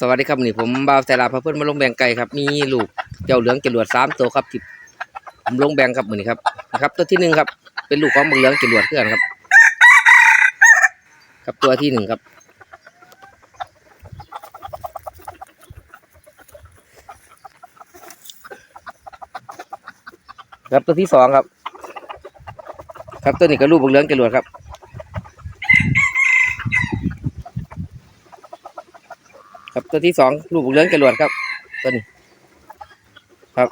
สวัสดีครับนี่ผมบ่าวแสลาพเพื่อนมาลงแบ่งไก่ครับมีลูกเจ้าเหลืองจรวดสามตัวครับที่ผมลงแบ่งครับมือนี้ครับนะครับ ตัวที่หนึ่งครับ เป็นลูกของบักเหลืองจรวดเพื่อนครับ ครับตัวที่หนึ่งครับ ครับตัวที่สองครับ ครับตัวนี้ก็ลูกบักเหลืองจรวดครับ ครับตัวที่สองลูกบุกเลื้องจรวดครับ ตัวนี้ ครับ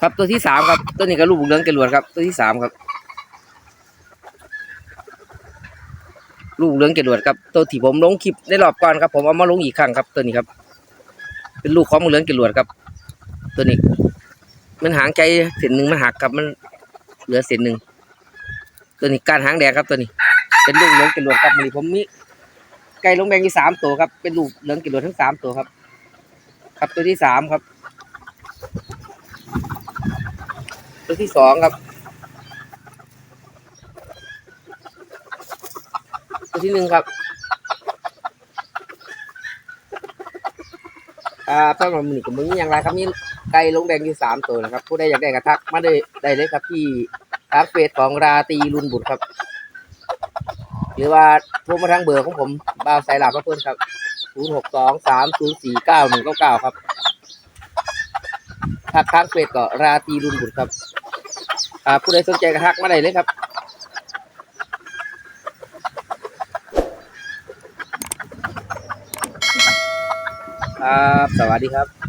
ครับตัวที่สามครับตัวนี้ก็ลูกบุกเลื้องจรวดครับ ตัวที่สามครับ ลูกเลื้องจรวดครับ ตัวที่ผมลงคลิปในรอบก่อนครับ ผมเอามาลงอีกครั้งครับ ตัวนี้ครับ เป็นลูกของบุกเลื้องจรวดครับ ตัวนี้ มันหางใจเส้นหนึ่งมันหักครับมัน เหลือเส้นหนึ่งตัวนี้การหางแดงครับตัวนี้ เป็นลูกเหลืองกิโลครับมีผมมีไก่ลงแดงอีสามตัวครับ เป็นลูกเหลืองกิโลทั้งสามตัวครับ ครับตัวที่สามครับ ตัวที่สองครับ ตัวที่หนึ่งครับ อ่าสำหรับมือนี้ก็มึงอย่างไรครับนี่ไก่ลงแดงอยู่สามตัวนะครับ ผู้ใดอยากได้กระทักมาได้ได้เลยครับที่ทางเฟซของราตีรุนบุตรครับ หรือว่าโทรมาทางเบอร์ของผมบ่าวสายหลับเพื่อนครับศูนย์หกสองสามศูนย์สี่เก้าหนึ่งเก้าเก้าครับทักทางเฟซก็ราตีรุนบุตรครับอ่าผู้ใดสนใจกระทักมาได้เลยครับ ครับ สวัสดีครับ